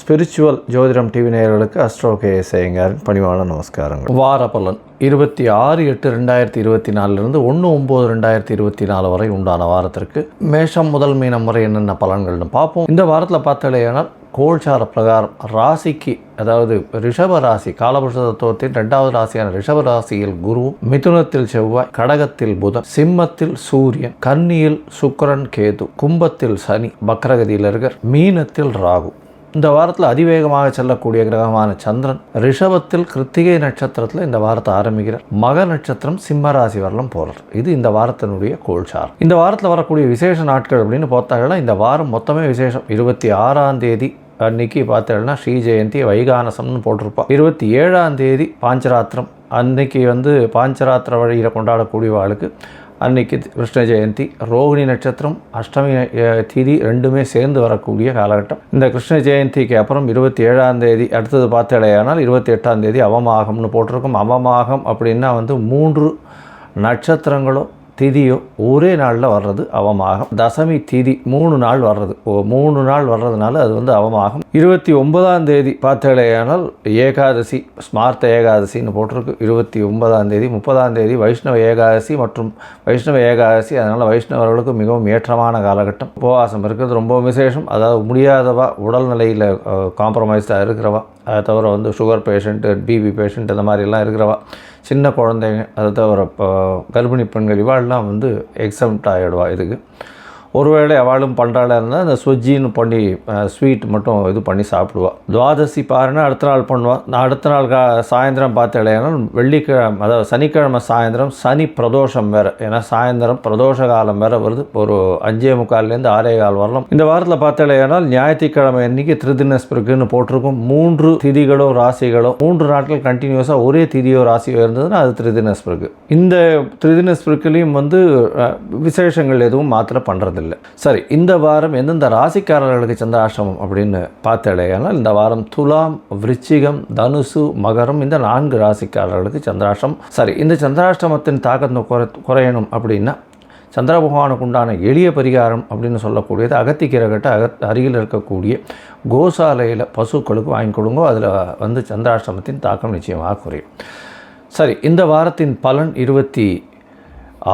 Spiritual ஜோதிடம் TV நேயர்களுக்கு astro K சேயங்காரின் பணிவான நமஸ்காரங்கள். வார பலன் இருபத்தி ஆறு எட்டு ரெண்டாயிரத்தி இருபத்தி நாலுலேருந்து ஒன்று ஒம்பது ரெண்டாயிரத்தி இருபத்தி நாலு வரை உண்டான வாரத்திற்கு மேஷம் முதல் மீனம் வரை என்னென்ன பலன்கள்னு பார்ப்போம். இந்த வாரத்தில் பார்த்தாலேயானால் கோல்சார பிரகாரம் ராசிக்கு அதாவது ரிஷப ராசி காலபுருஷ தத்துவத்தின் ரெண்டாவது ராசியான ரிஷப ராசியில் குரு மிதுனத்தில் செவ்வாய் கடகத்தில் புதன் சிம்மத்தில் சூரியன் கன்னியில் சுக்கரன் கேது கும்பத்தில் சனி பக்ரகதியில் இருக்கர் மீனத்தில் ராகு. இந்த வாரத்தில் அதிவேகமாக செல்லக்கூடிய கிரகமான சந்திரன் ரிஷபத்தில் கிருத்திகை நட்சத்திரத்தில் இந்த வாரத்தை ஆரம்பிக்கிறார். மக நட்சத்திரம் சிம்ம ராசி வரலாம் போகிறார் இது இந்த வாரத்தினுடைய கோல்சார் இந்த வாரத்தில் வரக்கூடிய விசேஷ நாட்கள் அப்படின்னு பார்த்தாங்கன்னா இந்த வாரம் மொத்தமே விசேஷம். இருபத்தி ஆறாம் தேதி அன்னைக்கு பார்த்தேன்னா ஸ்ரீ ஜெயந்தி வைகானசம்னு போட்டிருப்பா. இருபத்தி ஏழாம் தேதி பாஞ்சராத்திரம். அன்னைக்கு வந்து பாஞ்சராத்திர வழியில் கொண்டாடக்கூடியவாளுக்கு அன்னைக்கு கிருஷ்ண ஜெயந்தி. ரோகிணி நட்சத்திரம் அஷ்டமி அஹ், திதி ரெண்டுமே சேர்ந்து வரக்கூடிய காலகட்டம். இந்த கிருஷ்ண ஜெயந்திக்கு அப்புறம் இருபத்தி ஏழாம் தேதி அடுத்தது பார்த்தடையானால் இருபத்தி எட்டாம் தேதி அவமாகம்னு போட்டிருக்கும். அவமாகம் அப்படின்னா வந்து மூன்று நட்சத்திரங்களோ திதியோ ஒரே நாளில் வர்றது அவமாகம் தசமி திதி மூணு நாள் வர்றது. ஓ மூணு நாள் வர்றதுனால அது வந்து அவமாகம் இருபத்தி ஒன்பதாம் தேதி பார்த்தாலேயானால் ஏகாதசி ஸ்மார்த்த ஏகாதசின்னு போட்டிருக்கு. இருபத்தி ஒன்பதாம் தேதி முப்பதாம் தேதி வைஷ்ணவ ஏகாதசி மற்றும் வைஷ்ணவ ஏகாதசி. அதனால் வைஷ்ணவர்களுக்கு மிகவும் ஏற்றமான காலகட்டம். உபவாசம் இருக்கிறது ரொம்ப விசேஷம். அதாவது முடியாதவா உடல்நிலையில் காம்ப்ரமைஸ்டாக இருக்கிறவா அதை தவிர வந்து சுகர் பேஷண்ட்டு பிபி பேஷண்ட் இந்த மாதிரிலாம் இருக்கிறவா சின்ன குழந்தைங்க அதை தவிர இப்போ கர்ப்பிணி பெண்கள் இவாள்லாம் வந்து எக்ஸம்ட் ஆகிடுவா இதுக்கு. ஒருவேளை அவளும் பண்ணுறாளா இருந்தால் அந்த சுஜின்னு பண்ணி ஸ்வீட் மட்டும் இது பண்ணி சாப்பிடுவாள் துவாதசி பாருன்னா அடுத்த நாள் பண்ணுவாள் நான் அடுத்த நாள் கா சாயந்தரம் பார்த்தாலேனா வெள்ளிக்கிழமை அதாவது சனிக்கிழமை சாயந்தரம் சனி பிரதோஷம் வேறு. ஏன்னா சாயந்தரம் பிரதோஷ காலம் வேறு வருது. ஒரு அஞ்சே முக்கால்லேருந்து ஆறே கால் வரலாம். இந்த வாரத்தில் பார்த்தாலேனால் ஞாயிற்றுக்கிழமை அன்னைக்கு திருதினஸ்பிருக்குன்னு போட்டிருக்கும். மூன்று திதிகளோ ராசிகளோ மூன்று நாட்கள் கண்டினியூஸாக ஒரே திதியோ ராசியோ இருந்ததுன்னா அது திருதினஸ்பிருக்கு. இந்த திருதினஸ்பிருக்குலேயும் வந்து விசேஷங்கள் எதுவும் மாத்திர பண்ணுறதில்ல இல்லை. சரி இந்த வாரம் எந்தெந்த ராசிக்காரர்களுக்கு சந்திராஷ்டமம் அப்படின்னு பார்த்தடையானால் இந்த வாரம் துலாம் விருச்சிகம் தனுசு மகரம் இந்த நான்கு ராசிக்காரர்களுக்கு சந்திராஷ்டம் சரி இந்த சந்திராஷ்டமத்தின் தாக்கத்தை குறை குறையணும் அப்படின்னா சந்திர பகவானுக்கு உண்டான எளிய பரிகாரம் அப்படின்னு சொல்லக்கூடியது அகத்திக்கிறகட்ட அகத் அருகில் இருக்கக்கூடிய கோசாலையில் பசுக்களுக்கு வாங்கி கொடுங்கோ அதில் வந்து சந்திராஷ்டமத்தின் தாக்கம் நிச்சயமாக குறையும். சரி இந்த வாரத்தின் பலன் இருபத்தி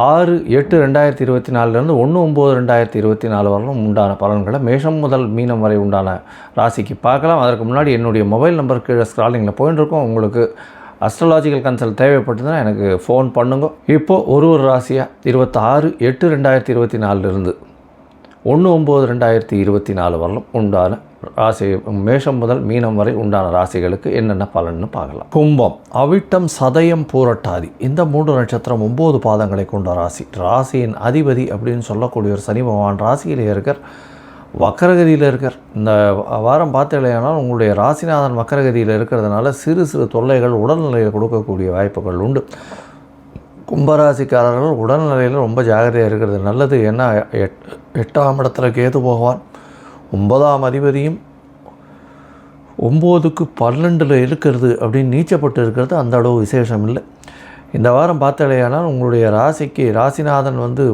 ஆறு எட்டு ரெண்டாயிரத்தி இருபத்தி நாலுலேருந்து ஒன்று ஒம்பது ரெண்டாயிரத்தி இருபத்தி நாலு வரலும் உண்டான பலன்களை மேஷம் முதல் மீனம் வரை உண்டான ராசிக்கு பார்க்கலாம். அதற்கு முன்னாடி என்னுடைய மொபைல் நம்பர் கீழே ஸ்க்ராலிங்கில் போயின்னு இருக்கோம். உங்களுக்கு அஸ்ட்ரலாஜிக்கல் கன்சல்ட் தேவைப்பட்டதுன்னா எனக்கு ஃபோன் பண்ணுங்க. இப்போது ஒரு ஒரு ராசியாக இருபத்தாறு எட்டு ரெண்டாயிரத்தி இருபத்தி நாலுலேருந்து. ஒன்று ஒம்பது ரெண்டாயிரத்தி இருபத்தி நாலு வரலும் உண்டான ராசி மேஷம் முதல் மீனம் வரை உண்டான ராசிகளுக்கு என்னென்ன பலன்னு பார்க்கலாம். கும்பம் அவிட்டம் சதயம் பூரட்டாதி. இந்த மூன்று நட்சத்திரம் ஒம்பது பாதங்களை கொண்ட ராசி. ராசியின் அதிபதி அப்படின்னு சொல்லக்கூடிய ஒரு சனி பகவான் ராசியில் இருக்கிற வக்கரகதியில் இருக்கிற இந்த வாரம் பார்த்தீங்களேனால் உங்களுடைய ராசிநாதன் வக்கரகதியில் இருக்கிறதுனால சிறு சிறு தொல்லைகள் உடல்நிலையை கொடுக்கக்கூடிய வாய்ப்புகள் உண்டு. கும்பராசிக்காரர்கள் உடல்நிலையில் ரொம்ப ஜாகிரதையாக இருக்கிறது. நல்லது. ஏன்னா எட் எட்டாம் இடத்துல கேது பகவான். ஒன்பதாம் அதிபதியும் ஒம்போதுக்கு பன்னெண்டில் இருக்கிறது அப்படின்னு நீச்சப்பட்டு இருக்கிறது அந்த அளவு விசேஷம் இல்லை. இந்த வாரம் பார்த்தாலேயானால் உங்களுடைய ராசிக்கு ராசிநாதன் வந்து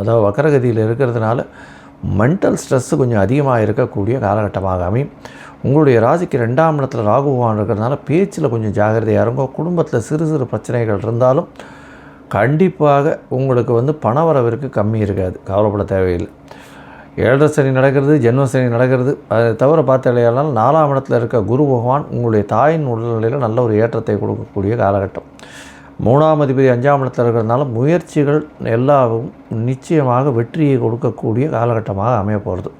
அதாவது வக்கரகதியில் இருக்கிறதுனால மென்டல் ஸ்ட்ரெஸ்ஸு கொஞ்சம் அதிகமாக இருக்கக்கூடிய காலகட்டமாக அமையும். உங்களுடைய ராசிக்கு ரெண்டாம் இடத்துல ராகுபவான் இருக்கிறதுனால பேச்சில் கொஞ்சம் ஜாகிரதையாக இருங்க. குடும்பத்தில் சிறு சிறு பிரச்சனைகள் இருந்தாலும் கண்டிப்பாக உங்களுக்கு வந்து பணவரவிற்கு கம்மி இருக்காது. கவலைப்பட தேவையில்லை. ஏழரை சனி நடக்கிறது ஜென்ம சனி நடக்கிறது. அதை தவிர பார்த்தாலேயானால் நாலாம் இடத்துல இருக்க குரு பகவான் உங்களுடைய தாயின் உடல்நிலையில் நல்ல ஒரு ஏற்றத்தை கொடுக்கக்கூடிய காலகட்டம். மூணாம் அதிபதி அஞ்சாம் இடத்துல இருக்கிறதுனால முயற்சிகள் எல்லாவும் நிச்சயமாக வெற்றியை கொடுக்கக்கூடிய காலகட்டமாக அமைய போகிறது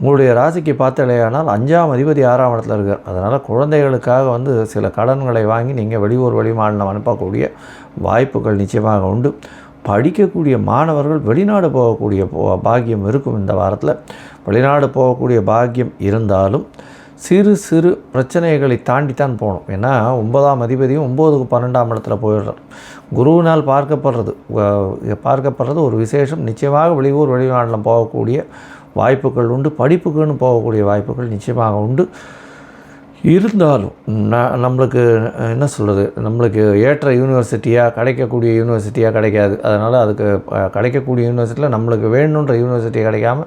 உங்களுடைய ராசிக்கு பார்த்தலையானால் அஞ்சாம் அதிபதி ஆறாம் இடத்துல இருக்கார். அதனால் குழந்தைகளுக்காக வந்து சில கடன்களை வாங்கி நீங்கள் வெளியூர் வெளிமாநிலம் அனுப்பக்கூடிய வாய்ப்புகள் நிச்சயமாக உண்டு. படிக்கக்கூடிய மாணவர்கள் வெளிநாடு போகக்கூடிய போ- பாக்கியம் இருக்கும் இந்த வாரத்தில். வெளிநாடு போகக்கூடிய பாக்கியம் இருந்தாலும் சிறு சிறு பிரச்சனைகளை தாண்டித்தான் போகணும். ஏன்னா ஒன்பதாம் அதிபதியும் ஒம்போதுக்கு பன்னெண்டாம் இடத்துல போயிடுறார். குருவினால் பார்க்கப்படுறது பார்க்கப்படுறது ஒரு விசேஷம். நிச்சயமாக வெளியூர் வெளிநாட்டில் போகக்கூடிய வாய்ப்புகள் உண்டு படிப்புக்குன்னு போகக்கூடிய வாய்ப்புகள் நிச்சயமாக உண்டு. இருந்தாலும் நான் நம்மளுக்கு என்ன சொல்கிறது நம்மளுக்கு ஏற்ற யூனிவர்சிட்டியாக கிடைக்கக்கூடிய யூனிவர்சிட்டியாக கிடைக்காது. அதனால் அதுக்கு கிடைக்கக்கூடிய யூனிவர்சிட்டியில் நம்மளுக்கு வேணுன்ற யூனிவர்சிட்டி கிடைக்காம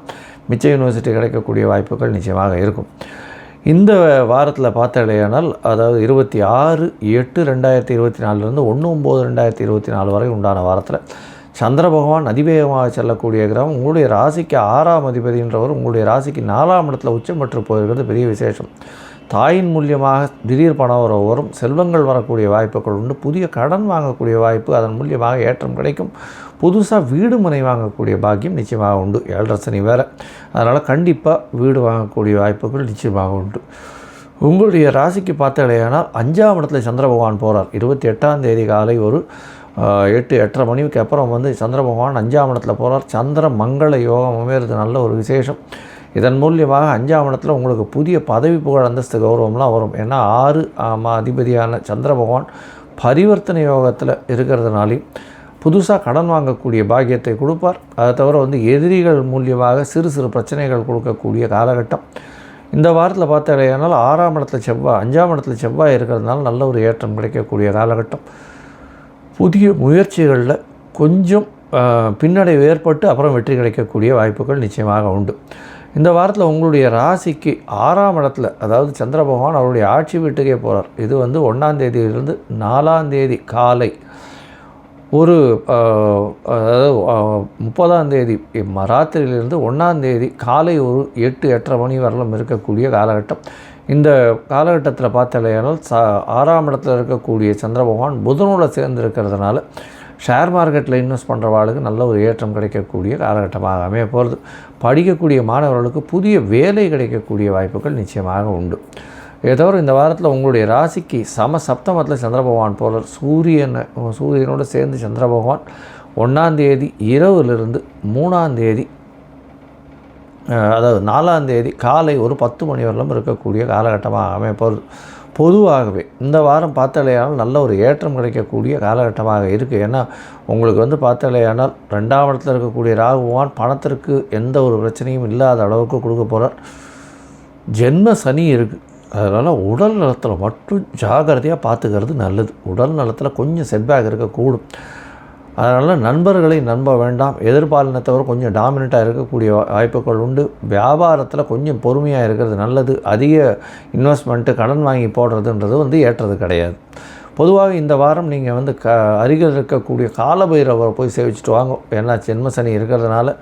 மிச்ச யூனிவர்சிட்டி கிடைக்கக்கூடிய வாய்ப்புகள் நிச்சயமாக இருக்கும். இந்த வாரத்தில் பார்த்தாலேயானால் அதாவது இருபத்தி ஆறு எட்டு ரெண்டாயிரத்தி இருபத்தி நாலுலேருந்து ஒன்று ஒம்பது ரெண்டாயிரத்தி இருபத்தி நாலு வரை உண்டான வாரத்தில் சந்திர பகவான் அதிவேகமாக செல்லக்கூடிய கிரகம் உங்களுடைய ராசிக்கு ஆறாம் அதிபதின்றவர் உங்களுடைய ராசிக்கு நாலாம் இடத்துல உச்சம் பெற்று போயிருக்கிறது பெரிய விசேஷம். தாயின் மூலியமாக திடீர் பணம் வர வரும் செல்வங்கள் வரக்கூடிய வாய்ப்புகள் உண்டு புதிய கடன் வாங்கக்கூடிய வாய்ப்பு அதன் மூலியமாக ஏற்றம் கிடைக்கும் புதுசாக வீடு மனை வாங்கக்கூடிய பாக்கியம் நிச்சயமாக உண்டு. ஏழரை சனி வேறு. அதனால் கண்டிப்பாக வீடு வாங்கக்கூடிய வாய்ப்புகள் நிச்சயமாக உண்டு. உங்களுடைய ராசிக்கு பார்த்தாலேயானால் அஞ்சாம் இடத்துல சந்திர பகவான் போகிறார் இருபத்தி எட்டாம் தேதி காலை ஒரு எட்டு எட்டரை மணிக்கு அப்புறம் வந்து சந்திர பகவான் அஞ்சாம் இடத்துல போகிறார் சந்திர மங்கள யோகம் அமையிறது நல்ல ஒரு விசேஷம். இதன் மூலியமாக அஞ்சாம் இடத்துல உங்களுக்கு புதிய பதவி புகழ் அந்தஸ்து கௌரவம்லாம் வரும். ஏன்னா ஆறு ஆமா அதிபதியான சந்திர பகவான் பரிவர்த்தனை யோகத்தில் இருக்கிறதுனாலையும் புதுசாக கடன் வாங்கக்கூடிய பாக்கியத்தை கொடுப்பார். அதை தவிர வந்து எதிரிகள் மூலியமாக சிறு சிறு பிரச்சனைகள் கொடுக்கக்கூடிய காலகட்டம். இந்த வாரத்தில் பார்த்தாலேயானால் ஆறாம் இடத்துல செவ்வாய் அஞ்சாம் இடத்துல செவ்வாய் இருக்கிறதுனால நல்ல ஒரு ஏற்றம் கிடைக்கக்கூடிய காலகட்டம். புதிய முயற்சிகளில் கொஞ்சம் பின்னடைவு ஏற்பட்டு அப்புறம் வெற்றி கிடைக்கக்கூடிய வாய்ப்புகள் நிச்சயமாக உண்டு. இந்த வாரத்தில் உங்களுடைய ராசிக்கு ஆறாம் இடத்துல அதாவது சந்திர பகவான் அவருடைய ஆட்சி வீட்டுக்கே போகிறார் இது வந்து ஒன்றாம் தேதியிலிருந்து நாலாம் தேதி காலை ஒரு அதாவது முப்பதாம் தேதி ராத்திரியிலிருந்து ஒன்றாம் தேதி காலை ஒரு எட்டு எட்டரை மணி வரலும் இருக்கக்கூடிய காலகட்டம். இந்த காலகட்டத்தில் பார்த்தாலேயானால் ச ஆறாம் இடத்துல இருக்கக்கூடிய சந்திர பகவான் புதனோட சேர்ந்து இருக்கிறதுனால ஷேர் மார்க்கெட்டில் இன்வெஸ்ட் பண்ணுறவாளுக்கு நல்ல ஒரு ஏற்றம் கிடைக்கக்கூடிய காலகட்டமாக அமைய போகிறது படிக்கக்கூடிய மாணவர்களுக்கு புதிய வேலை கிடைக்கக்கூடிய வாய்ப்புகள் நிச்சயமாக உண்டு. ஏதோ இந்த வாரத்தில் உங்களுடைய ராசிக்கு சம சப்தமத்தில் சந்திர பகவான் போல சூரியனை சூரியனோடு சேர்ந்து சந்திர பகவான் ஒன்றாந்தேதி இரவுலேருந்து மூணாந்தேதி அதாவது நாலாம் தேதி காலை ஒரு பத்து மணி வரலும் இருக்கக்கூடிய காலகட்டமாக அமைப்போது பொதுவாகவே இந்த வாரம் பார்த்தாலேயானால் நல்ல ஒரு ஏற்றம் கிடைக்கக்கூடிய காலகட்டமாக இருக்குது ஏன்னா உங்களுக்கு வந்து பார்த்தாலேயானால் ரெண்டாம் இடத்துல இருக்கக்கூடிய ராகுவான் பணத்திற்கு எந்த ஒரு பிரச்சனையும் இல்லாத அளவுக்கு கொடுக்க போகிறார் ஜென்ம சனி இருக்குது அதனால் உடல் நலத்தில் மட்டும் ஜாகிரதையாக பார்த்துக்கிறது நல்லது. உடல் நலத்தில் கொஞ்சம் செட்பேக் இருக்கக்கூடும். அதனால் நண்பர்களை நம்ப வேண்டாம். எதிர்பாலினத்தவர் கொஞ்சம் டாமினண்ட்டாக இருக்கக்கூடிய வாய்ப்புகள் உண்டு. வியாபாரத்தில் கொஞ்சம் பொறுமையாக இருக்கிறது நல்லது. அதிக இன்வெஸ்ட்மெண்ட்டு கடன் வாங்கி போடுறதுன்றது வந்து ஏற்றது கிடையாது. பொதுவாக இந்த வாரம் நீங்கள் வந்து க அருகில் இருக்கக்கூடிய காலபைரவரை போய் சேவிச்சுட்டு வாங்க. ஏன்னா ஜென்ம சனி இருக்கிறதுனால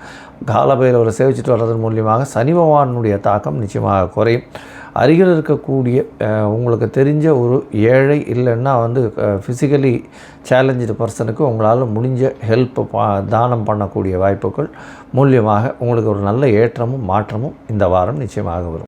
காலபைரவரை சேவிச்சுட்டு வர்றதன் மூலியமாக சனி பகவானுடைய தாக்கம் நிச்சயமாக குறையும். அருகில் இருக்கக்கூடிய உங்களுக்கு தெரிஞ்ச ஒரு ஏழை இல்லைன்னா வந்து ஃபிசிக்கலி சேலஞ்சு பர்சனுக்கு உங்களால் முடிஞ்ச ஹெல்ப் தானம் பண்ணக்கூடிய வாய்ப்புகள் மூலியமாக உங்களுக்கு ஒரு நல்ல ஏற்றமும் மாற்றமும் இந்த வாரம் நிச்சயமாக வரும்.